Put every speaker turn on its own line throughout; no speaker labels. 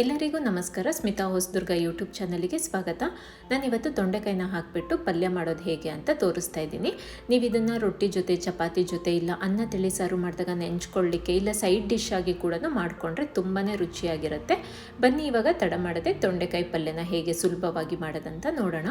ಎಲ್ಲರಿಗೂ ನಮಸ್ಕಾರ. ಸ್ಮಿತಾ ಹೊಸದುರ್ಗ ಯೂಟ್ಯೂಬ್ ಚಾನಲಿಗೆ ಸ್ವಾಗತ. ನಾನಿವತ್ತು ತೊಂಡೆಕಾಯಿನ ಹಾಕಿಬಿಟ್ಟು ಪಲ್ಯ ಮಾಡೋದು ಹೇಗೆ ಅಂತ ತೋರಿಸ್ತಾ ಇದ್ದೀನಿ. ನೀವು ಇದನ್ನು ರೊಟ್ಟಿ ಜೊತೆ, ಚಪಾತಿ ಜೊತೆ, ಇಲ್ಲ ಅನ್ನ, ತಿಳಿ ಸಾರು ಮಾಡಿದಾಗ ನೆಂಚ್ಕೊಳ್ಳಿಕ್ಕೆ, ಇಲ್ಲ ಸೈಡ್ ಡಿಶ್ ಆಗಿ ಕೂಡ ಮಾಡಿಕೊಂಡ್ರೆ ತುಂಬಾ ರುಚಿಯಾಗಿರುತ್ತೆ. ಬನ್ನಿ ಇವಾಗ ತಡ ಮಾಡದೆ ತೊಂಡೆಕಾಯಿ ಪಲ್ಯನ ಹೇಗೆ ಸುಲಭವಾಗಿ ಮಾಡೋದಂತ ನೋಡೋಣ.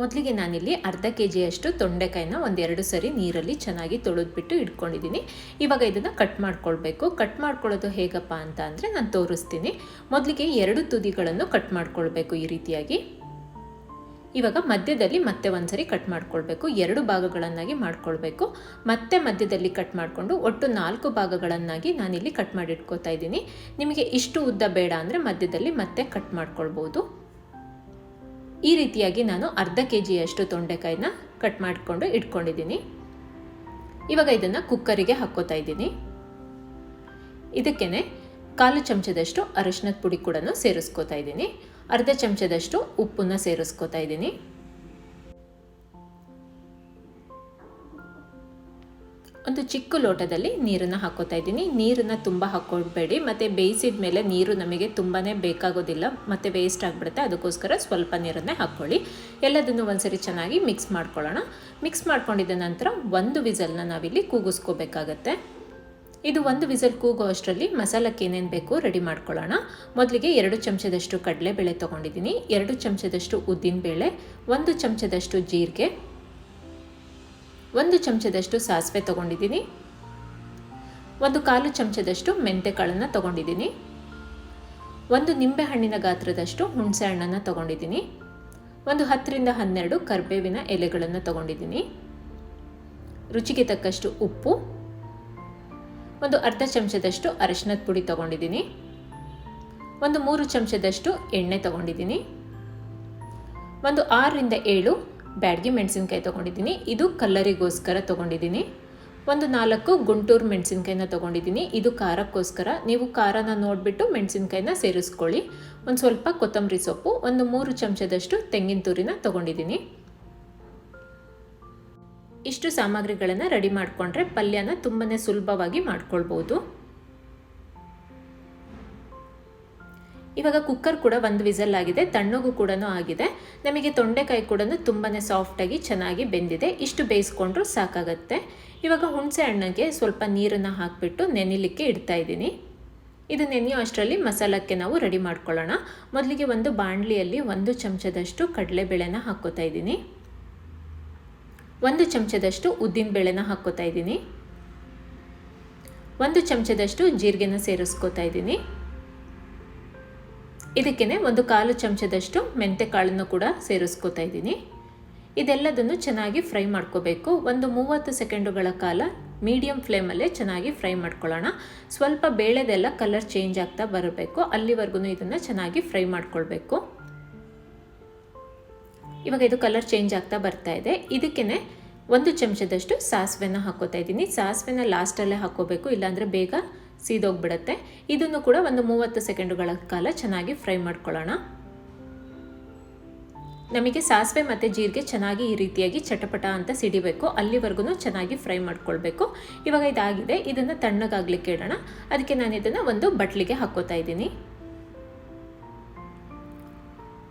ಮೊದಲಿಗೆ ನಾನಿಲ್ಲಿ ಅರ್ಧ ಕೆ ಜಿಯಷ್ಟು ತೊಂಡೆಕಾಯಿನ ಒಂದೆರಡು ಸರಿ ನೀರಲ್ಲಿ ಚೆನ್ನಾಗಿ ತೊಳೆದ್ಬಿಟ್ಟು ಇಟ್ಕೊಂಡಿದ್ದೀನಿ. ಇವಾಗ ಇದನ್ನು ಕಟ್ ಮಾಡ್ಕೊಳ್ಬೇಕು. ಕಟ್ ಮಾಡ್ಕೊಳ್ಳೋದು ಹೇಗಪ್ಪ ಅಂತ ಅಂದರೆ ನಾನು ತೋರಿಸ್ತೀನಿ. ಮೊದಲಿಗೆ ಎರಡು ತುದಿಗಳನ್ನು ಕಟ್ ಮಾಡ್ಕೊಳ್ಬೇಕು ಈ ರೀತಿಯಾಗಿ. ಇವಾಗ ಮಧ್ಯದಲ್ಲಿ ಮತ್ತೆ ಒಂದ್ಸರಿ ಕಟ್ ಮಾಡ್ಕೊಳ್ಬೇಕು. ಎರಡು ಭಾಗಗಳನ್ನಾಗಿ ಮಾಡ್ಕೊಳ್ಬೇಕು. ಮತ್ತೆ ಮಧ್ಯದಲ್ಲಿ ಕಟ್ ಮಾಡಿಕೊಂಡು ಒಟ್ಟು ನಾಲ್ಕು ಭಾಗಗಳನ್ನಾಗಿ ನಾನಿಲ್ಲಿ ಕಟ್ ಮಾಡಿ ಇಟ್ಕೋತಾ ಇದ್ದೀನಿ. ನಿಮಗೆ ಇಷ್ಟು ಉದ್ದ ಬೇಡ ಅಂದರೆ ಮಧ್ಯದಲ್ಲಿ ಮತ್ತೆ ಕಟ್ ಮಾಡ್ಕೊಳ್ಬೋದು. ಈ ರೀತಿಯಾಗಿ ನಾನು ಅರ್ಧ ಕೆ ಜಿಯಷ್ಟು ತೊಂಡೆಕಾಯಿನ ಕಟ್ ಮಾಡಿಕೊಂಡು ಇಟ್ಕೊಂಡಿದ್ದೀನಿ. ಇವಾಗ ಇದನ್ನು ಕುಕ್ಕರಿಗೆ ಹಾಕ್ಕೋತಾ ಇದ್ದೀನಿ. ಇದಕ್ಕೇ ಕಾಲು ಚಮಚದಷ್ಟು ಅರಿಶಿನದ ಪುಡಿ ಕೂಡ ಸೇರಿಸ್ಕೋತಾ ಇದ್ದೀನಿ. ಅರ್ಧ ಚಮಚದಷ್ಟು ಉಪ್ಪನ್ನು ಸೇರಿಸ್ಕೋತಾ ಇದ್ದೀನಿ. ಒಂದು ಚಿಕ್ಕ ಲೋಟದಲ್ಲಿ ನೀರನ್ನು ಹಾಕೋತಾ ಇದ್ದೀನಿ. ನೀರನ್ನು ತುಂಬ ಹಾಕ್ಕೊಳ್ಬೇಡಿ ಮತ್ತು ಬೇಯಿಸಿದ ಮೇಲೆ ನೀರು ನಮಗೆ ತುಂಬಾ ಬೇಕಾಗೋದಿಲ್ಲ. ಮತ್ತು ವೇಸ್ಟ್ ಆಗಿಬಿಡುತ್ತೆ. ಅದಕ್ಕೋಸ್ಕರ ಸ್ವಲ್ಪ ನೀರನ್ನೇ ಹಾಕ್ಕೊಳ್ಳಿ. ಎಲ್ಲದನ್ನು ಒಂದ್ಸರಿ ಚೆನ್ನಾಗಿ ಮಿಕ್ಸ್ ಮಾಡ್ಕೊಳ್ಳೋಣ. ಮಿಕ್ಸ್ ಮಾಡ್ಕೊಂಡಿದ್ದ ನಂತರ ಒಂದು ವಿಸಲ್ನ ನಾವಿಲ್ಲಿ ಕೂಗಿಸ್ಕೋಬೇಕಾಗತ್ತೆ. ಇದು ಒಂದು ವಿಸಲ್ ಕೂಗೋ ಅಷ್ಟರಲ್ಲಿ ಮಸಾಲಕ್ಕೆ ಏನೇನು ಬೇಕು ರೆಡಿ ಮಾಡ್ಕೊಳ್ಳೋಣ. ಮೊದಲಿಗೆ ಎರಡು ಚಮಚದಷ್ಟು ಕಡಲೆಬೇಳೆ ತೊಗೊಂಡಿದ್ದೀನಿ. ಎರಡು ಚಮಚದಷ್ಟು ಉದ್ದಿನಬೇಳೆ, ಒಂದು ಚಮಚದಷ್ಟು ಜೀರಿಗೆ ಒಂದು ಚಮಚದಷ್ಟು ಸಾಸಿವೆ ತಗೊಂಡಿದ್ದೀನಿ. ಒಂದು ಕಾಲು ಚಮಚದಷ್ಟು ಮೆಂತೆಕಾಳನ್ನು ತೊಗೊಂಡಿದ್ದೀನಿ. ಒಂದು ನಿಂಬೆಹಣ್ಣಿನ ಗಾತ್ರದಷ್ಟು ಹುಣಸೆ ಹಣ್ಣನ್ನು ತೊಗೊಂಡಿದ್ದೀನಿ. ಒಂದು ಹತ್ತರಿಂದ ಹನ್ನೆರಡು ಕರ್ಬೇವಿನ ಎಲೆಗಳನ್ನು ತೊಗೊಂಡಿದ್ದೀನಿ. ರುಚಿಗೆ ತಕ್ಕಷ್ಟು ಉಪ್ಪು. ಒಂದು ಅರ್ಧ ಚಮಚದಷ್ಟು ಅರಿಶಿನದ ಪುಡಿ ತೊಗೊಂಡಿದ್ದೀನಿ. ಒಂದು ಮೂರು ಚಮಚದಷ್ಟು ಎಣ್ಣೆ ತೊಗೊಂಡಿದ್ದೀನಿ. ಒಂದು ಆರರಿಂದ ಏಳು ಬ್ಯಾಡ್ಗಿ ಮೆಣಸಿನ್ಕಾಯಿ ತೊಗೊಂಡಿದ್ದೀನಿ. ಇದು ಕಲ್ಲರಿಗೋಸ್ಕರ ತೊಗೊಂಡಿದ್ದೀನಿ. ಒಂದು ನಾಲ್ಕು ಗುಂಟೂರು ಮೆಣಸಿನ್ಕಾಯಿನ ತೊಗೊಂಡಿದ್ದೀನಿ. ಇದು ಖಾರಕ್ಕೋಸ್ಕರ. ನೀವು ಖಾರನ ನೋಡಿಬಿಟ್ಟು ಮೆಣಸಿನ್ಕಾಯಿನ ಸೇರಿಸ್ಕೊಳ್ಳಿ. ಒಂದು ಸ್ವಲ್ಪ ಕೊತ್ತಂಬರಿ ಸೊಪ್ಪು, ಒಂದು ಮೂರು ಚಮಚದಷ್ಟು ತೆಂಗಿನ ತುರಿನ ತೊಗೊಂಡಿದ್ದೀನಿ. ಇಷ್ಟು ಸಾಮಗ್ರಿಗಳನ್ನು ರೆಡಿ ಮಾಡಿಕೊಂಡ್ರೆ ಪಲ್ಯನ ತುಂಬಾ ಸುಲಭವಾಗಿ ಮಾಡ್ಕೊಳ್ಬೋದು. ಇವಾಗ ಕುಕ್ಕರ್ ಕೂಡ ಒಂದು ವಿಸಲ್ ಆಗಿದೆ, ತಣ್ಣಗೂ ಕೂಡ ಆಗಿದೆ. ನಮಗೆ ತೊಂಡೆಕಾಯಿ ಕೂಡ ತುಂಬಾ ಸಾಫ್ಟಾಗಿ ಚೆನ್ನಾಗಿ ಬೆಂದಿದೆ. ಇಷ್ಟು ಬೇಯಿಸ್ಕೊಂಡ್ರೂ ಸಾಕಾಗತ್ತೆ. ಇವಾಗ ಹುಣಸೆ ಹಣ್ಣಿಗೆ ಸ್ವಲ್ಪ ನೀರನ್ನು ಹಾಕಿಬಿಟ್ಟು ನೆನಿಲಿಕ್ಕೆ ಇಡ್ತಾ ಇದ್ದೀನಿ. ಇದು ನೆನೆಯೋ ಅಷ್ಟರಲ್ಲಿ ಮಸಾಲಕ್ಕೆ ನಾವು ರೆಡಿ ಮಾಡ್ಕೊಳ್ಳೋಣ. ಮೊದಲಿಗೆ ಒಂದು ಬಾಣಲಿಯಲ್ಲಿ ಒಂದು ಚಮಚದಷ್ಟು ಕಡಲೆಬೇಳೆನ ಹಾಕ್ಕೋತಾ ಇದ್ದೀನಿ. ಒಂದು ಚಮಚದಷ್ಟು ಉದ್ದಿನಬೇಳೆನ ಹಾಕ್ಕೋತಾ ಇದ್ದೀನಿ. ಒಂದು ಚಮಚದಷ್ಟು ಜೀರಿಗೆನ ಸೇರಿಸ್ಕೋತಾ ಇದ್ದೀನಿ. ಇದಕ್ಕೇ ಒಂದು ಕಾಲು ಚಮಚದಷ್ಟು ಮೆಂತೆ ಕಾಳನ್ನು ಕೂಡ ಸೇರಿಸ್ಕೋತಾ ಇದ್ದೀನಿ. ಇದೆಲ್ಲದನ್ನು ಚೆನ್ನಾಗಿ ಫ್ರೈ ಮಾಡ್ಕೋಬೇಕು. ಒಂದು ಮೂವತ್ತು ಸೆಕೆಂಡುಗಳ ಕಾಲ ಮೀಡಿಯಂ ಫ್ಲೇಮಲ್ಲೇ ಚೆನ್ನಾಗಿ ಫ್ರೈ ಮಾಡ್ಕೊಳ್ಳೋಣ. ಸ್ವಲ್ಪ ಬೇಳೆದೆಲ್ಲ ಕಲರ್ ಚೇಂಜ್ ಆಗ್ತಾ ಬರಬೇಕು. ಅಲ್ಲಿವರೆಗೂ ಇದನ್ನು ಚೆನ್ನಾಗಿ ಫ್ರೈ ಮಾಡ್ಕೊಳ್ಬೇಕು. ಇವಾಗ ಇದು ಕಲರ್ ಚೇಂಜ್ ಆಗ್ತಾ ಬರ್ತಾ ಇದೆ. ಇದಕ್ಕೇ ಒಂದು ಚಮಚದಷ್ಟು ಸಾಸಿವೆನ ಹಾಕೋತಾ ಇದ್ದೀನಿ. ಸಾಸಿವೆನ ಲಾಸ್ಟಲ್ಲೇ ಹಾಕೋಬೇಕು. ಇಲ್ಲಾಂದರೆ ಬೇಗ ಸೀದೋಗ್ಬಿಡುತ್ತೆ. ಇದನ್ನು ಕೂಡ ಒಂದು ಮೂವತ್ತು ಸೆಕೆಂಡುಗಳ ಕಾಲ ಚೆನ್ನಾಗಿ ಫ್ರೈ ಮಾಡ್ಕೊಳ್ಳೋಣ. ನಮಗೆ ಸಾಸಿವೆ ಮತ್ತು ಜೀರಿಗೆ ಚೆನ್ನಾಗಿ ಈ ರೀತಿಯಾಗಿ ಚಟಪಟ ಅಂತ ಸಿಡಿಬೇಕು. ಅಲ್ಲಿವರೆಗೂ ಚೆನ್ನಾಗಿ ಫ್ರೈ ಮಾಡ್ಕೊಳ್ಬೇಕು. ಇವಾಗ ಇದಾಗಿದೆ. ಇದನ್ನು ತಣ್ಣಗಾಗಲಿಕ್ಕೆ ಇಡೋಣ. ಅದಕ್ಕೆ ನಾನು ಇದನ್ನು ಒಂದು ಬಟ್ಲಿಗೆ ಹಾಕೋತಾ ಇದ್ದೀನಿ.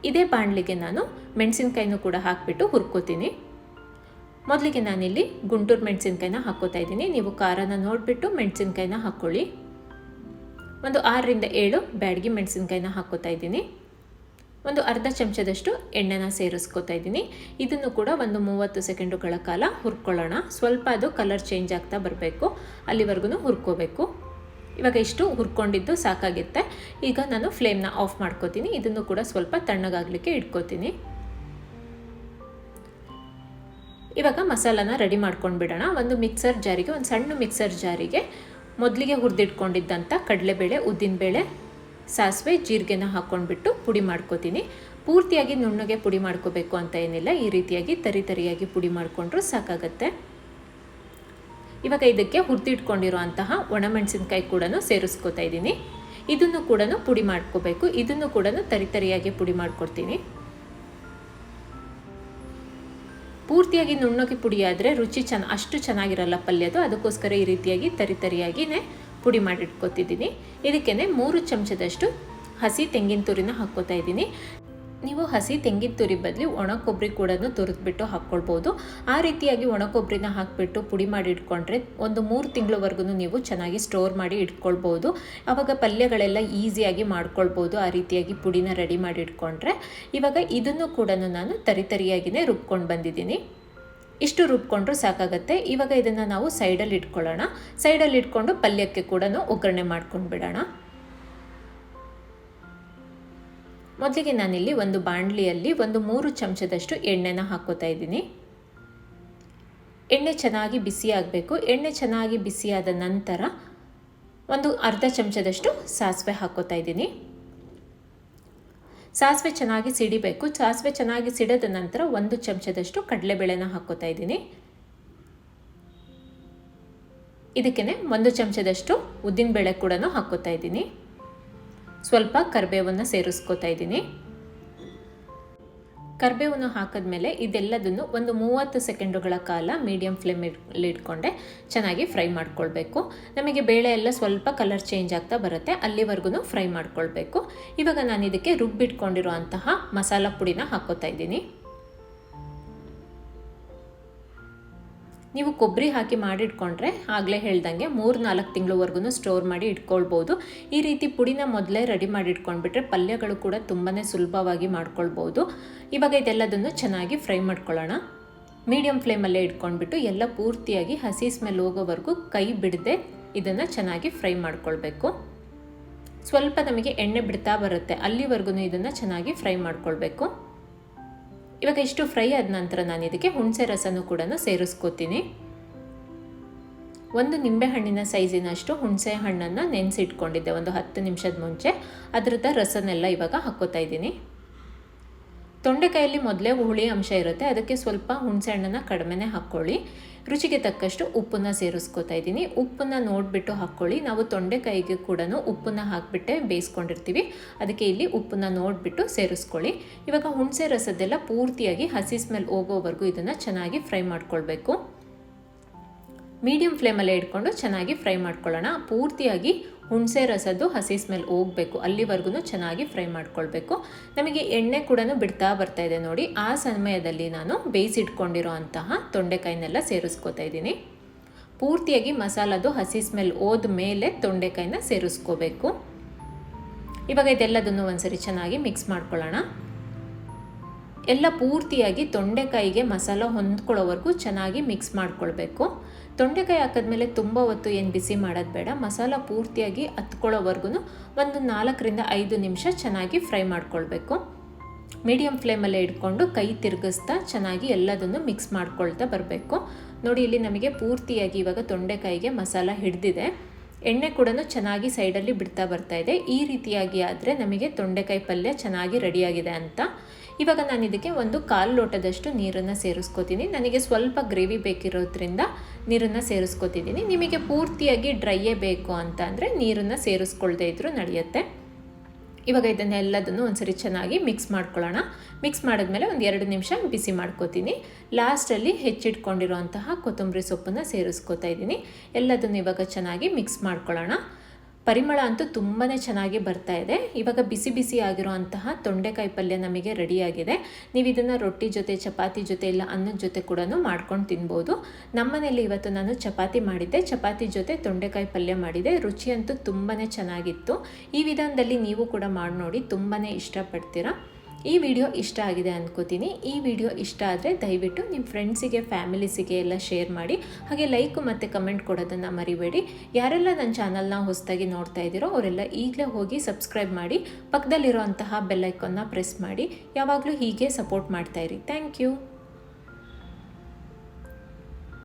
ಇದೇ ಬಾಣಲಿಗೆ ನಾನು ಮೆಣಸಿನ್ಕಾಯಿನೂ ಕೂಡ ಹಾಕಿಬಿಟ್ಟು ಹುರ್ಕೋತೀನಿ. ಮೊದಲಿಗೆ ನಾನಿಲ್ಲಿ ಗುಂಟೂರು ಮೆಣಸಿನ್ಕಾಯಿನ ಹಾಕೋತಾ ಇದ್ದೀನಿ. ನೀವು ಖಾರನ ನೋಡಿಬಿಟ್ಟು ಮೆಣಸಿನ್ಕಾಯಿನ ಹಾಕ್ಕೊಳ್ಳಿ. ಒಂದು ಆರರಿಂದ ಏಳು ಬ್ಯಾಡಗಿ ಮೆಣಸಿನ್ಕಾಯಿನ ಹಾಕ್ಕೋತಾ ಇದ್ದೀನಿ. ಒಂದು ಅರ್ಧ ಚಮಚದಷ್ಟು ಎಣ್ಣೆನ ಸೇರಿಸ್ಕೋತಾ ಇದ್ದೀನಿ. ಇದನ್ನು ಕೂಡ ಒಂದು ಮೂವತ್ತು ಸೆಕೆಂಡುಗಳ ಕಾಲ ಹುರ್ಕೊಳ್ಳೋಣ. ಸ್ವಲ್ಪ ಅದು ಕಲರ್ ಚೇಂಜ್ ಆಗ್ತಾ ಬರಬೇಕು. ಅಲ್ಲಿವರೆಗೂ ಹುರ್ಕೋಬೇಕು. ಇವಾಗ ಇಷ್ಟು ಹುರ್ಕೊಂಡಿದ್ದು ಸಾಕಾಗುತ್ತೆ. ಈಗ ನಾನು ಫ್ಲೇಮ್ನ ಆಫ್ ಮಾಡ್ಕೋತೀನಿ. ಇದನ್ನು ಕೂಡ ಸ್ವಲ್ಪ ತಣ್ಣಗಾಗಲಿಕ್ಕೆ ಇಟ್ಕೋತೀನಿ. ಇವಾಗ ಮಸಾಲಾನ ರೆಡಿ ಮಾಡ್ಕೊಂಡು ಬಿಡೋಣ ಒಂದು ಮಿಕ್ಸರ್ ಜಾರಿಗೆ, ಒಂದು ಸಣ್ಣ ಮಿಕ್ಸರ್ ಜಾರಿಗೆ ಮೊದಲಿಗೆ ಹುರಿದಿಟ್ಕೊಂಡಿದ್ದಂಥ ಕಡಲೆಬೇಳೆ ಉದ್ದಿನಬೇಳೆ ಸಾಸಿವೆ, ಜೀರಿಗೆನ ಹಾಕ್ಕೊಂಡ್ಬಿಟ್ಟು ಪುಡಿ ಮಾಡ್ಕೋತೀನಿ. ಪೂರ್ತಿಯಾಗಿ ನುಣ್ಣಗೆ ಪುಡಿ ಮಾಡ್ಕೋಬೇಕು ಅಂತ ಏನಿಲ್ಲ. ಈ ರೀತಿಯಾಗಿ ತರಿ ತರಿಯಾಗಿ ಪುಡಿ ಮಾಡಿಕೊಂಡ್ರೂ ಸಾಕಾಗತ್ತೆ. ಇವಾಗ ಇದಕ್ಕೆ ಹುರಿದಿಟ್ಕೊಂಡಿರೋ ಅಂತಹ ಒಣಮೆಣಸಿನ್ಕಾಯಿ ಕೂಡ ಸೇರಿಸ್ಕೋತಾ ಇದ್ದೀನಿ. ಇದನ್ನು ಕೂಡ ಪುಡಿ ಮಾಡ್ಕೋಬೇಕು. ಇದನ್ನು ಕೂಡ ತರಿ ತರಿಯಾಗಿ ಪುಡಿ ಮಾಡ್ಕೊಡ್ತೀನಿ. ಪೂರ್ತಿಯಾಗಿ ನುಣ್ಣಗೆ ಪುಡಿ ಆದರೆ ರುಚಿ ಚೆನ್ನ, ಅಷ್ಟು ಚೆನ್ನಾಗಿರಲ್ಲ ಪಲ್ಯದು ಅದಕ್ಕೋಸ್ಕರ ಈ ರೀತಿಯಾಗಿ ತರಿ ತರಿಯಾಗಿನೇ ಪುಡಿ ಮಾಡಿಟ್ಕೊತಿದ್ದೀನಿ. ಇದಕ್ಕೇ ಮೂರು ಚಮಚದಷ್ಟು ಹಸಿ ತೆಂಗಿನ ತುರಿನ ಹಾಕ್ಕೋತಾ ಇದ್ದೀನಿ. ನೀವು ಹಸಿ ತೆಂಗಿನ ತುರಿ ಬದಲು ಒಣ ಕೊಬ್ಬರಿ ಕೂಡ ತುರಿದ್ಬಿಟ್ಟು ಹಾಕ್ಕೊಳ್ಬೋದು. ಆ ರೀತಿಯಾಗಿ ಒಣ ಕೊಬ್ಬರಿನ ಹಾಕಿಬಿಟ್ಟು ಪುಡಿ ಮಾಡಿ ಇಟ್ಕೊಂಡ್ರೆ ಒಂದು ಮೂರು ತಿಂಗಳವರೆಗೂ ನೀವು ಚೆನ್ನಾಗಿ ಸ್ಟೋರ್ ಮಾಡಿ ಇಟ್ಕೊಳ್ಬೋದು. ಆವಾಗ ಪಲ್ಯಗಳೆಲ್ಲ ಈಸಿಯಾಗಿ ಮಾಡ್ಕೊಳ್ಬೋದು. ಆ ರೀತಿಯಾಗಿ ಪುಡಿನ ರೆಡಿ ಮಾಡಿ ಇಟ್ಕೊಂಡ್ರೆ ಇವಾಗ ಇದನ್ನು ಕೂಡ ನಾನು ತರಿ ತರಿಯಾಗಿಯೇ ರುಬ್ಕೊಂಡು ಬಂದಿದ್ದೀನಿ. ಇಷ್ಟು ರುಬ್ಕೊಂಡ್ರೂ ಸಾಕಾಗತ್ತೆ. ಇವಾಗ ಇದನ್ನು ನಾವು ಸೈಡಲ್ಲಿ ಇಟ್ಕೊಳ್ಳೋಣ. ಸೈಡಲ್ಲಿ ಇಟ್ಕೊಂಡು ಪಲ್ಯಕ್ಕೆ ಕೂಡ ಒಗ್ಗರಣೆ ಮಾಡ್ಕೊಂಡು ಬಿಡೋಣ ಮೊದಲಿಗೆ ನಾನಿಲ್ಲಿ ಒಂದು ಬಾಣಲಿಯಲ್ಲಿ ಒಂದು ಮೂರು ಚಮಚದಷ್ಟು ಎಣ್ಣೆನ ಹಾಕೋತಾ ಇದ್ದೀನಿ. ಎಣ್ಣೆ ಚೆನ್ನಾಗಿ ಬಿಸಿ ಆಗಬೇಕು. ಎಣ್ಣೆ ಚೆನ್ನಾಗಿ ಬಿಸಿಯಾದ ನಂತರ ಒಂದು ಅರ್ಧ ಚಮಚದಷ್ಟು ಸಾಸಿವೆ ಹಾಕೋತಾ ಇದ್ದೀನಿ. ಸಾಸಿವೆ ಚೆನ್ನಾಗಿ ಸಿಡಿಬೇಕು. ಸಾಸಿವೆ ಚೆನ್ನಾಗಿ ಸಿಡಿದ ನಂತರ ಒಂದು ಚಮಚದಷ್ಟು ಕಡಲೆಬೇಳೆನ ಹಾಕೋತಾ ಇದ್ದೀನಿ. ಇದಕ್ಕೇ ಒಂದು ಚಮಚದಷ್ಟು ಉದ್ದಿನಬೇಳೆ ಕೂಡ ಹಾಕೋತಾ ಇದ್ದೀನಿ. ಸ್ವಲ್ಪ ಕರಿಬೇವನ್ನು ಸೇರಿಸ್ಕೋತಾ ಇದ್ದೀನಿ. ಕರಿಬೇವನ್ನು ಹಾಕಿದ್ಮೇಲೆ ಇದೆಲ್ಲದನ್ನು ಒಂದು ಮೂವತ್ತು ಸೆಕೆಂಡುಗಳ ಕಾಲ ಮೀಡಿಯಂ ಫ್ಲೇಮ್ ಇಟ್ಕೊಂಡೆ ಚೆನ್ನಾಗಿ ಫ್ರೈ ಮಾಡ್ಕೊಳ್ಬೇಕು. ನಮಗೆ ಬೇಳೆ ಎಲ್ಲ ಸ್ವಲ್ಪ ಕಲರ್ ಚೇಂಜ್ ಆಗ್ತಾ ಬರುತ್ತೆ, ಅಲ್ಲಿವರೆಗೂ ಫ್ರೈ ಮಾಡ್ಕೊಳ್ಬೇಕು. ಇವಾಗ ನಾನು ಇದಕ್ಕೆ ರುಬ್ಬಿಟ್ಕೊಂಡಿರೋ ಅಂತಹ ಮಸಾಲ ಪುಡಿನ ಹಾಕೋತಾ ಇದ್ದೀನಿ. ನೀವು ಕೊಬ್ಬರಿ ಹಾಕಿ ಮಾಡಿಟ್ಕೊಂಡ್ರೆ ಆಗಲೇ ಹೇಳ್ದಂಗೆ ಮೂರು ನಾಲ್ಕು ತಿಂಗಳವರೆಗೂ ಸ್ಟೋರ್ ಮಾಡಿ ಇಟ್ಕೊಳ್ಬೋದು. ಈ ರೀತಿ ಪುಡಿನ ಮೊದಲೇ ರೆಡಿ ಮಾಡಿ ಇಟ್ಕೊಂಡ್ಬಿಟ್ರೆ ಪಲ್ಯಗಳು ಕೂಡ ತುಂಬಾ ಸುಲಭವಾಗಿ ಮಾಡ್ಕೊಳ್ಬೋದು. ಇವಾಗ ಇದೆಲ್ಲದನ್ನು ಚೆನ್ನಾಗಿ ಫ್ರೈ ಮಾಡ್ಕೊಳ್ಳೋಣ. ಮೀಡಿಯಂ ಫ್ಲೇಮಲ್ಲೇ ಇಟ್ಕೊಂಡ್ಬಿಟ್ಟು ಎಲ್ಲ ಪೂರ್ತಿಯಾಗಿ ಹಸಿ ಸ್ಮೆಲ್ ಹೋಗೋವರೆಗೂ ಕೈ ಬಿಡದೆ ಇದನ್ನು ಚೆನ್ನಾಗಿ ಫ್ರೈ ಮಾಡ್ಕೊಳ್ಬೇಕು. ಸ್ವಲ್ಪ ನಮಗೆ ಎಣ್ಣೆ ಬಿಡ್ತಾ ಬರುತ್ತೆ ಅಲ್ಲಿವರೆಗೂ ಇದನ್ನು ಚೆನ್ನಾಗಿ ಫ್ರೈ ಮಾಡ್ಕೊಳ್ಬೇಕು. ಇವಾಗ ಇಷ್ಟು ಫ್ರೈ ಆದ ನಂತರ ನಾನು ಇದಕ್ಕೆ ಹುಣಸೆ ರಸನೂ ಕೂಡ ಸೇರಿಸ್ಕೋತೀನಿ. ಒಂದು ನಿಂಬೆಹಣ್ಣಿನ ಸೈಜಿನಷ್ಟು ಹುಣಸೆ ಹಣ್ಣನ್ನು ನೆನೆಸಿಟ್ಕೊಂಡಿದ್ದೆ, ಒಂದು ಹತ್ತು ನಿಮಿಷದ ಮುಂಚೆ. ಅದರದ ರಸನೆಲ್ಲ ಇವಾಗ ಹಾಕ್ಕೋತಾ ಇದ್ದೀನಿ. ತೊಂಡೆಕಾಯಲ್ಲಿ ಮೊದಲೇ ಹುಳಿ ಅಂಶ ಇರುತ್ತೆ. ಅದಕ್ಕೆ ಸ್ವಲ್ಪ ಹುಣಸೆ ಹಣ್ಣನ್ನು ಕಡಿಮೆನೇ ಹಾಕ್ಕೊಳ್ಳಿ ರುಚಿಗೆ ತಕ್ಕಷ್ಟು ಉಪ್ಪನ್ನು ಸೇರಿಸ್ಕೋತಾ ಇದ್ದೀನಿ. ಉಪ್ಪನ್ನು ನೋಡಿಬಿಟ್ಟು ಹಾಕ್ಕೊಳ್ಳಿ ನಾವು ತೊಂಡೆಕಾಯಿಗೆ ಕೂಡ ಉಪ್ಪನ್ನು ಹಾಕಿಬಿಟ್ಟೆ ಬೇಯಿಸ್ಕೊಂಡಿರ್ತೀವಿ. ಅದಕ್ಕೆ ಇಲ್ಲಿ ಉಪ್ಪನ್ನು ನೋಡಿಬಿಟ್ಟು ಸೇರಿಸ್ಕೊಳ್ಳಿ. ಇವಾಗ ಹುಣಸೆ ರಸದ್ದೆಲ್ಲ ಪೂರ್ತಿಯಾಗಿ ಹಸಿ ಸ್ಮೆಲ್ ಹೋಗೋವರೆಗೂ ಇದನ್ನು ಚೆನ್ನಾಗಿ ಫ್ರೈ ಮಾಡ್ಕೊಳ್ಬೇಕು. ಮೀಡಿಯಂ ಫ್ಲೇಮಲ್ಲೇ ಇಟ್ಕೊಂಡು ಚೆನ್ನಾಗಿ ಫ್ರೈ ಮಾಡ್ಕೊಳ್ಳೋಣ. ಪೂರ್ತಿಯಾಗಿ ಹುಣಸೆ ರಸದ್ದು ಹಸಿ ಸ್ಮೆಲ್ ಹೋಗಬೇಕು. ಅಲ್ಲಿವರೆಗೂ ಚೆನ್ನಾಗಿ ಫ್ರೈ ಮಾಡ್ಕೊಳ್ಬೇಕು. ನಮಗೆ ಎಣ್ಣೆ ಕೂಡ ಬಿಡ್ತಾ ಬರ್ತಾ ಇದೆ ನೋಡಿ. ಆ ಸಮಯದಲ್ಲಿ ನಾನು ಬೇಯಿಸಿಟ್ಕೊಂಡಿರೋ ಅಂತಹ ತೊಂಡೆಕಾಯಿನೆಲ್ಲ ಸೇರಿಸ್ಕೋತಾ ಇದ್ದೀನಿ. ಪೂರ್ತಿಯಾಗಿ ಮಸಾಲದು ಹಸಿ ಸ್ಮೆಲ್ ಹೋದ ಮೇಲೆ ತೊಂಡೆಕಾಯಿನ ಸೇರಿಸ್ಕೋಬೇಕು. ಇವಾಗ ಇದೆಲ್ಲದನ್ನು ಒಂದ್ಸರಿ ಚೆನ್ನಾಗಿ ಮಿಕ್ಸ್ ಮಾಡ್ಕೊಳ್ಳೋಣ. ಎಲ್ಲ ಪೂರ್ತಿಯಾಗಿ ತೊಂಡೆಕಾಯಿಗೆ ಮಸಾಲ ಹೊಂದ್ಕೊಳ್ಳೋವರೆಗೂ ಚೆನ್ನಾಗಿ ಮಿಕ್ಸ್ ಮಾಡ್ಕೊಳ್ಬೇಕು. ತೊಂಡೆಕಾಯಿ ಹಾಕಿದ್ಮೇಲೆ ತುಂಬ ಹೊತ್ತು ಏನು ಬಿಸಿ ಮಾಡೋದು ಬೇಡ. ಮಸಾಲ ಪೂರ್ತಿಯಾಗಿ ಹತ್ಕೊಳ್ಳೋವರೆಗೂ ಒಂದು ನಾಲ್ಕರಿಂದ ಐದು ನಿಮಿಷ ಚೆನ್ನಾಗಿ ಫ್ರೈ ಮಾಡ್ಕೊಳ್ಬೇಕು. ಮೀಡಿಯಮ್ ಫ್ಲೇಮಲ್ಲೇ ಇಟ್ಕೊಂಡು ಕೈ ತಿರುಗಿಸ್ತಾ ಚೆನ್ನಾಗಿ ಎಲ್ಲದನ್ನು ಮಿಕ್ಸ್ ಮಾಡ್ಕೊಳ್ತಾ ಬರಬೇಕು. ನೋಡಿ, ಇಲ್ಲಿ ನಮಗೆ ಪೂರ್ತಿಯಾಗಿ ಇವಾಗ ತೊಂಡೆಕಾಯಿಗೆ ಮಸಾಲ ಹಿಡಿದಿದೆ. ಎಣ್ಣೆ ಕೂಡ ಚೆನ್ನಾಗಿ ಸೈಡಲ್ಲಿ ಬಿಡ್ತಾ ಬರ್ತಾ ಇದೆ. ಈ ರೀತಿಯಾಗಿ ಆದರೆ ನಮಗೆ ತೊಂಡೆಕಾಯಿ ಪಲ್ಯ ಚೆನ್ನಾಗಿ ರೆಡಿಯಾಗಿದೆ ಅಂತ ಇವಾಗ ನಾನು ಇದಕ್ಕೆ ಒಂದು ಕಾಲು ಲೋಟದಷ್ಟು ನೀರನ್ನು ಸೇರಿಸ್ಕೋತೀನಿ. ನನಗೆ ಸ್ವಲ್ಪ ಗ್ರೇವಿ ಬೇಕಿರೋದ್ರಿಂದ ನೀರನ್ನು ಸೇರಿಸ್ಕೋತಿದ್ದೀನಿ. ನಿಮಗೆ ಪೂರ್ತಿಯಾಗಿ ಡ್ರೈಯೇ ಬೇಕು ಅಂತ ಅಂದರೆ ನೀರನ್ನು ಸೇರಿಸ್ಕೊಳ್ದೇ ಇದ್ದರೂ ನಡೆಯುತ್ತೆ. ಇವಾಗ ಇದನ್ನೆಲ್ಲದನ್ನು ಒಂದ್ಸರಿ ಚೆನ್ನಾಗಿ ಮಿಕ್ಸ್ ಮಾಡ್ಕೊಳ್ಳೋಣ. ಮಿಕ್ಸ್ ಮಾಡಿದ್ಮೇಲೆ ಒಂದು ಎರಡು ನಿಮಿಷ ಬಿಸಿ ಮಾಡ್ಕೋತೀನಿ. ಲಾಸ್ಟಲ್ಲಿ ಹೆಚ್ಚಿಟ್ಕೊಂಡಿರೋಂತಹ ಕೊತ್ತಂಬರಿ ಸೊಪ್ಪನ್ನು ಸೇರಿಸ್ಕೋತಾ ಇದ್ದೀನಿ. ಎಲ್ಲದನ್ನು ಇವಾಗ ಚೆನ್ನಾಗಿ ಮಿಕ್ಸ್ ಮಾಡ್ಕೊಳ್ಳೋಣ. ಪರಿಮಳ ಅಂತೂ ತುಂಬಾ ಚೆನ್ನಾಗಿ ಬರ್ತಾ ಇದೆ. ಇವಾಗ ಬಿಸಿ ಬಿಸಿ ಆಗಿರೋ ಅಂತಹ ತೊಂಡೆಕಾಯಿ ಪಲ್ಯ ನಮಗೆ ರೆಡಿಯಾಗಿದೆ ನೀವು ಇದನ್ನು ರೊಟ್ಟಿ ಜೊತೆ, ಚಪಾತಿ ಜೊತೆ ಇಲ್ಲ ಅನ್ನದ ಜೊತೆ ಕೂಡ ಮಾಡ್ಕೊಂಡು ತಿನ್ಬೋದು. ನಮ್ಮನೇಲಿ ಇವತ್ತು ನಾನು ಚಪಾತಿ ಮಾಡಿದ್ದೆ. ಚಪಾತಿ ಜೊತೆ ತೊಂಡೆಕಾಯಿ ಪಲ್ಯ ಮಾಡಿದೆ. ರುಚಿಯಂತೂ ತುಂಬಾ ಚೆನ್ನಾಗಿತ್ತು. ಈ ವಿಧಾನದಲ್ಲಿ ನೀವು ಕೂಡ ಮಾಡಿ ನೋಡಿ ತುಂಬಾ ಇಷ್ಟಪಡ್ತೀರಾ? ಈ ವಿಡಿಯೋ ಇಷ್ಟ ಆಗಿದೆ ಅಂದ್ಕೋತೀನಿ ಈ ವಿಡಿಯೋ ಇಷ್ಟ ಆದರೆ ದಯವಿಟ್ಟು ನಿಮ್ಮ ಫ್ರೆಂಡ್ಸಿಗೆ ಫ್ಯಾಮಿಲೀಸಿಗೆ ಎಲ್ಲ ಶೇರ್ ಮಾಡಿ. ಹಾಗೆ ಲೈಕ್ ಮತ್ತು ಕಮೆಂಟ್ ಕೊಡೋದನ್ನು ಮರಿಬೇಡಿ. ಯಾರೆಲ್ಲ ನನ್ನ ಚಾನಲ್ನ ಹೊಸದಾಗಿ ನೋಡ್ತಾ ಇದ್ದೀರೋ ಅವರೆಲ್ಲ ಈಗಲೇ ಹೋಗಿ ಸಬ್ಸ್ಕ್ರೈಬ್ ಮಾಡಿ. ಪಕ್ಕದಲ್ಲಿರೋ ಅಂತಹ ಬೆಲ್ಲೈಕನ್ನ ಪ್ರೆಸ್ ಮಾಡಿ. ಯಾವಾಗಲೂ ಹೀಗೆ ಸಪೋರ್ಟ್ ಮಾಡ್ತಾಯಿರಿ ಥ್ಯಾಂಕ್ ಯು